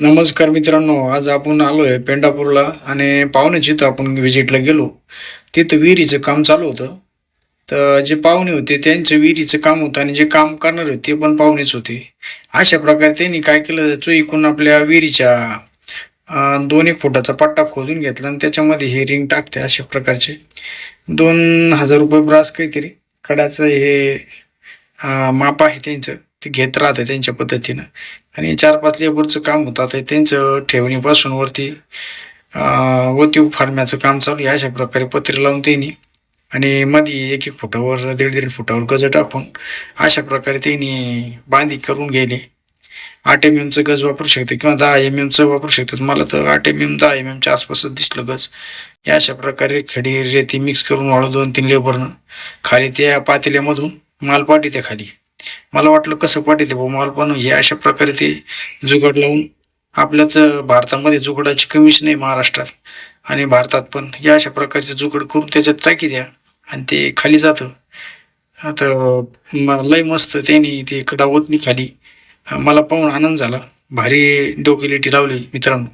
नमस्कार मित्रांनो आज आपण आलोय पेंडापूरला आणि पाहुणे इथं आपण व्हिजिटला गेलो. तिथं विहिरीचं काम चालू होतं. तर जे पाहुणे होते त्यांचं विहिरीचं काम होतं आणि जे काम करणार होते ते पण पाहुणेच होते. अशा प्रकारे त्यांनी काय केलं चुईकून आपल्या विहिरीच्या दोन एक फुटाचा पट्टा खोदून घेतला आणि त्याच्यामध्ये हे रिंग टाकते अशा प्रकारचे. दोन हजार रुपये ब्रास काहीतरी. कडाचं हे माप आहे त्यांचं. ते घेत राहतं त्यांच्या पद्धतीनं. आणि चार पाच लेबरचं काम होतं. आता त्यांचं ठेवणीपासून वरती अं, वती काम चालू आहे. अशा प्रकारे पत्रे लावून त्यांनी आणि मध्ये एक एक फुटावर दीड दीड फुटावर गज टाकून अशा प्रकारे त्यांनी बांधी करून गेले आठ एम एमचं गज वापरू शकते किंवा दहा एम एमचं वापरू शकतात. मला तर आठ एम एम दहा एम एमच्या आसपासच दिसलं गज. या अशा प्रकारे खडी रेती मिक्स करून वाळू दोन तीन लेबरनं. खाली त्या पातेल्यामधून माल त्या खाली. मला वाटलं कसं पाठवते भाऊ माल पण हे अशा प्रकारे ते जुगाड लावून आपल्याच भारतामध्ये जुगडाची कमीच नाही महाराष्ट्रात. आणि भारतात पण या अशा प्रकारचे जुगड करून त्याच्यात टाकी द्या. आणि ते खाली जातं. आता लय मस्त त्यांनी ते कडावतनी खाली. मला पाहून आनंद झाला. भारी डोकेलिटी लावली मित्रांनो.